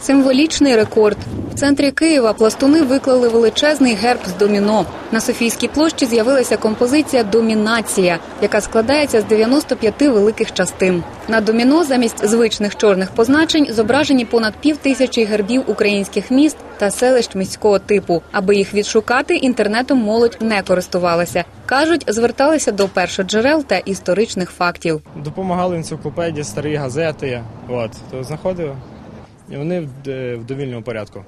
Символічний рекорд. В центрі Києва пластуни виклали величезний герб з доміно. На Софійській площі з'явилася композиція Домінація, яка складається з 95 великих частин. На доміно замість звичних чорних позначень зображені понад пів тисячі гербів українських міст та селищ міського типу. Аби їх відшукати, інтернетом молодь не користувалася. кажуть, зверталися до першоджерел та історичних фактів. Допомагали енциклопедії, старі газети. От, то знаходив. Вони е, в довільному порядку.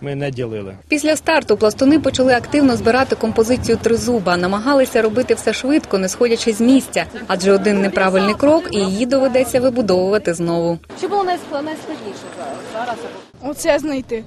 Ми не ділили. Після старту пластуни почали активно збирати композицію тризуба, намагалися робити все швидко, не сходячи з місця, адже один неправильний крок, і її доведеться вибудовувати знову. Що було найскла- найскладніше за- зараз? Оце знайти.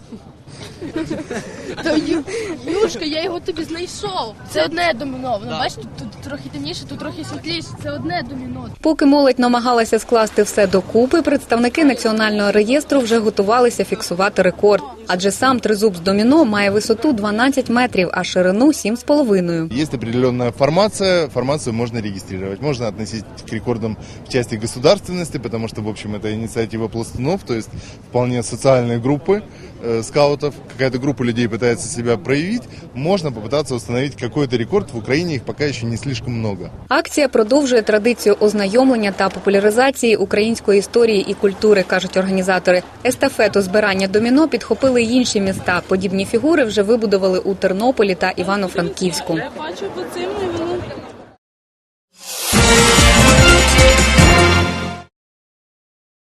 Юшка, я його тобі знайшов. Це одне доміно. Воно бачите, тут трохи темніше, тут трохи світліше. Це одне доміно. Поки молодь намагалася скласти все докупи, представники національного реєстру вже готувалися фіксувати рекорд Адже сам тризуб з доміно має висоту 12 метрів, а ширину 7,5. Есть определенная формация, формацию можно регистрировать. Можно относить к рекордам в части государственности, потому что, в общем, это инициатива пластунов, то есть вполне социальные группы э, скаутов. Какая-то группа людей пытается себя проявить. Можно попытаться установить какой-то рекорд. В Украине их пока еще не слишком много. Акція продовжує традицію ознайомлення та популяризації української історії і культури, кажуть організатори. Естафету збирання доміно підхопили й інші міста. Подібні фігури вже вибудували у Тернополі та Івано-Франківську.